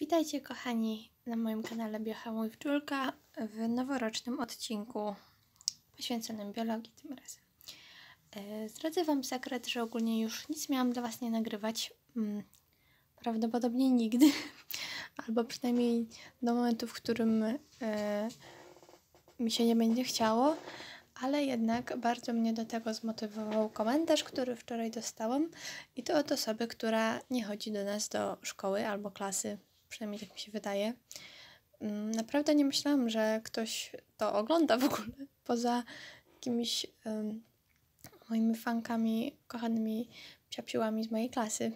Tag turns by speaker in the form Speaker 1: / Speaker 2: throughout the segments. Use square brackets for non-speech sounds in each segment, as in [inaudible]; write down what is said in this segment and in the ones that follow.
Speaker 1: Witajcie kochani na moim kanale Biohamuj Wczulka w noworocznym odcinku poświęconym biologii tym razem. E, Zdradzę Wam sekret, że ogólnie już nic miałam dla Was nie nagrywać. Mm, Prawdopodobnie nigdy, [laughs] albo przynajmniej do momentu, w którym e, mi się nie będzie chciało, ale jednak bardzo mnie do tego zmotywował komentarz, który wczoraj dostałam i to od osoby, która nie chodzi do nas do szkoły albo klasy, przynajmniej tak mi się wydaje. Mm, Naprawdę nie myślałam, że ktoś to ogląda w ogóle, [laughs] poza jakimiś em, moimi fankami, kochanymi psiapsiłami z mojej klasy,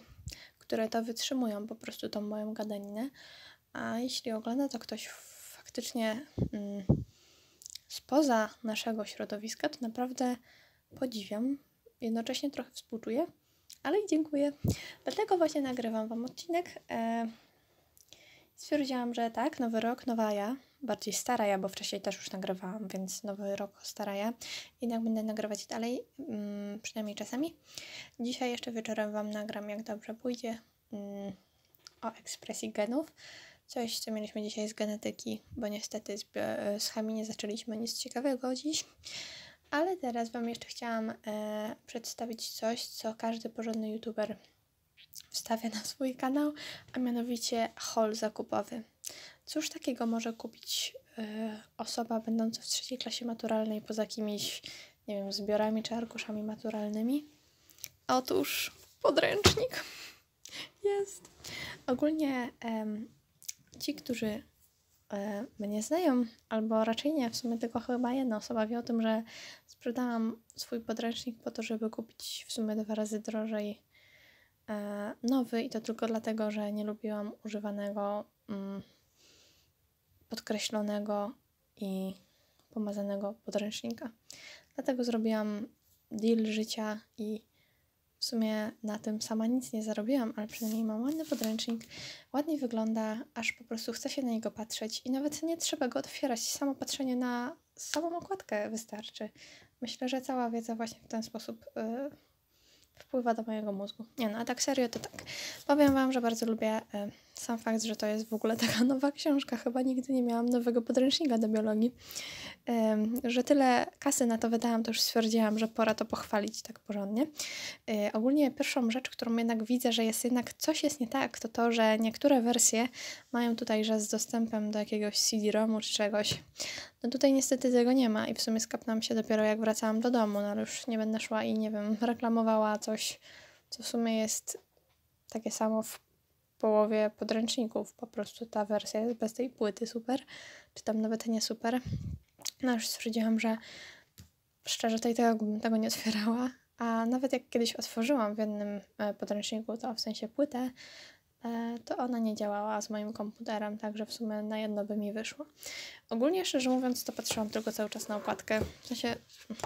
Speaker 1: które to wytrzymują po prostu tą moją gadaninę. A jeśli ogląda to ktoś faktycznie mm, spoza naszego środowiska, to naprawdę podziwiam. Jednocześnie trochę współczuję, ale i dziękuję. Dlatego właśnie nagrywam Wam odcinek. E, stwierdziłam, że tak, nowy rok, nowa ja. Bardziej stara ja, bo wcześniej też już nagrywałam, więc nowy rok, stara ja. Jednak będę nagrywać dalej, mm, przynajmniej czasami. Dzisiaj jeszcze wieczorem Wam nagram, jak dobrze pójdzie, mm, o ekspresji genów. Coś, co mieliśmy dzisiaj z genetyki, bo niestety z, z chemii nie zaczęliśmy nic ciekawego dziś. Ale teraz Wam jeszcze chciałam e, przedstawić coś, co każdy porządny youtuber wstawia na swój kanał, a mianowicie haul zakupowy. Cóż takiego może kupić e, osoba będąca w trzeciej klasie maturalnej poza jakimiś, nie wiem, zbiorami czy arkuszami maturalnymi? Otóż podręcznik. [laughs] Jest. Ogólnie ci, którzy e, mnie znają, albo raczej nie, w sumie tylko chyba jedna osoba wie o tym, że sprzedałam swój podręcznik po to, żeby kupić w sumie dwa razy drożej nowy i to tylko dlatego, że nie lubiłam używanego, mm, podkreślonego i pomazanego podręcznika. Dlatego zrobiłam deal życia i w sumie na tym sama nic nie zarobiłam, ale przynajmniej mam ładny podręcznik, ładnie wygląda, aż po prostu chce się na niego patrzeć i nawet nie trzeba go otwierać, samo patrzenie na samą okładkę wystarczy. Myślę, że cała wiedza właśnie w ten sposób yy, wpływa do mojego mózgu. Nie no, a tak serio to tak. Powiem Wam, że bardzo lubię y, sam fakt, że to jest w ogóle taka [laughs] nowa książka. Chyba nigdy nie miałam nowego podręcznika do biologii. Że tyle kasy na to wydałam, to już stwierdziłam, że pora to pochwalić tak porządnie. Y, ogólnie pierwszą rzecz, którą jednak widzę, że jest jednak coś jest nie tak, to to, że niektóre wersje mają tutaj, że z dostępem do jakiegoś CD-ROMu czy czegoś. No tutaj niestety tego nie ma i w sumie skapnęłam się dopiero jak wracałam do domu, no ale już nie będę szła i nie wiem, reklamowała coś, co w sumie jest takie samo w połowie podręczników. Po prostu ta wersja jest bez tej płyty super, czy tam nawet nie super. No już stwierdziłam, że szczerze tej tego, bym tego nie otwierała. A nawet jak kiedyś otworzyłam w jednym e, podręczniku, to w sensie płytę, e, to ona nie działała z moim komputerem, także w sumie na jedno by mi wyszło. Ogólnie, szczerze mówiąc, to patrzyłam tylko cały czas na okładkę. W sensie,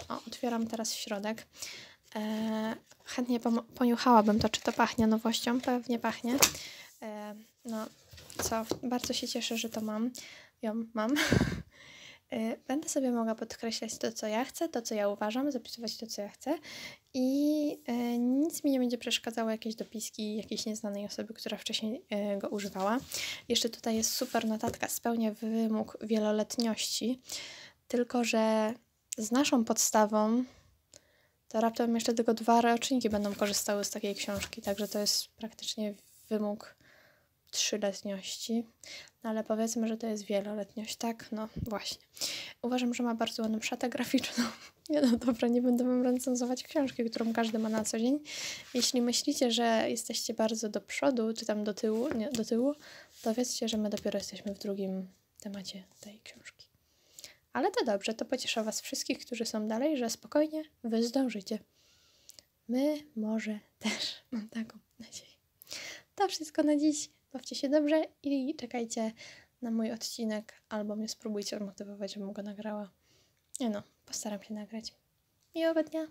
Speaker 1: o, otwieram teraz środek. E, chętnie poniuchałabym to, czy to pachnie nowością. Pewnie pachnie. Co, bardzo się cieszę, że to mam. Ją mam. E, [laughs] Będę sobie mogła podkreślać to, co ja chcę, to, co ja uważam, zapisywać to, co ja chcę i e, nic mi nie będzie przeszkadzało jakieś dopiski jakiejś nieznanej osoby, która wcześniej e, go używała. Jeszcze tutaj jest super notatka, spełnia wymóg wieloletniości, tylko że z naszą podstawą to raptem jeszcze tylko dwa roczniki będą korzystały z takiej książki, także to jest praktycznie wymóg trzyletniości. No ale powiedzmy, że to jest wieloletniość, tak? No właśnie. Uważam, że ma bardzo ładną szatę graficzną. [laughs] Nie no dobra, nie będę wam recenzować książki, którą każdy ma na co dzień. Jeśli myślicie, że jesteście bardzo do przodu, czy tam do tyłu, nie, do tyłu, to wiedzcie, że my dopiero jesteśmy w drugim temacie tej książki. Ale to dobrze, to pocieszę was wszystkich, którzy są dalej, że spokojnie wy zdążycie. My może też, mam taką nadzieję. To wszystko na dziś. Bawcie się dobrze i czekajcie na mój odcinek, albo mnie spróbujcie zmotywować, żebym go nagrała. Nie no, postaram się nagrać. Miłego dnia!